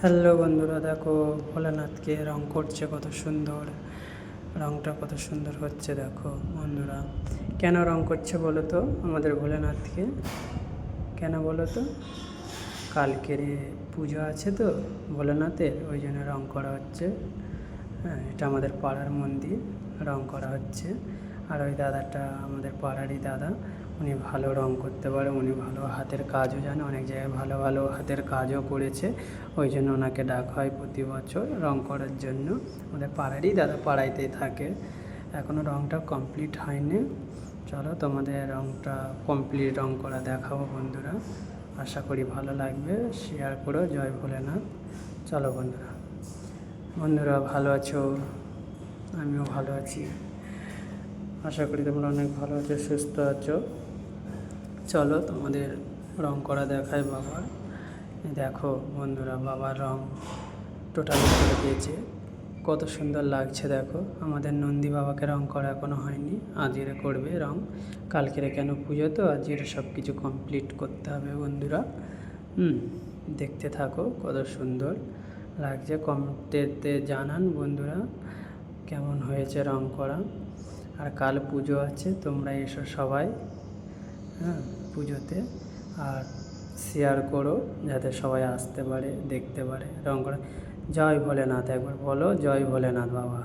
Hello বন্ধুরা, দেখো ভোলানাথকে রং করছে কত সুন্দর। রংটা কত সুন্দর হচ্ছে, দেখো বন্ধুরা। কেন রং করছে বলো তো আমাদের ভোলানাথকে? কেন বলো তো? কালকের পুজো আছে তো ভোলানাথের, ওই জন্য রং করা হচ্ছে। হ্যাঁ এটা আমাদের পাড়ার মন্দির, রং করা হচ্ছে। আর ওই দাদাটা আমাদের পাড়ারই দাদা। উনি ভালো রং করতে পারে, উনি ভালো হাতের কাজও জানে, অনেক জায়গায় ভালো ভালো হাতের কাজও করেছে। ওই জন্য ওনাকে ডাকা হয় প্রতি বছর রং করার জন্য। আমাদের পাড়ারই দাদা পাড়াইতেই থাকে। এখনও রংটা কমপ্লিট হয়নি। চলো তোমাদের রংটা কমপ্লিট রং করা দেখাবো বন্ধুরা। আশা করি ভালো লাগবে। শেয়ার করো, জয় ভোলেনাথ। চলো বন্ধুরা। বন্ধুরা, ভালো আছো? আমিও ভালো আছি। আশা করি তোমরা অনেক ভালো আছো, সুস্থ আছো। চলো তোমাদের রং করা দেখায় বাবার। দেখো বন্ধুরা, বাবার রং টোটালি করে দিয়েছে। কত সুন্দর লাগছে দেখো। আমাদের নন্দী বাবাকে রং করা এখনও হয়নি। আজকের করবে রং। কালকেরে কেন পুজো তো? আজকের সব কিছু কমপ্লিট করতে হবে বন্ধুরা। হুম, দেখতে থাকো কত সুন্দর লাগছে। কমেন্টেতে জানান বন্ধুরা কেমন হয়েছে রং করা। আর কাল পুজো আছে, তোমরা এসো সবাই। হ্যাঁ পুজোতে। আর শেয়ার করো যাতে সবাই আসতে পারে, দেখতে পারে, রং করে। জয় ভোলেনাথ একবার বলো, জয় ভোলেনাথ বাবা।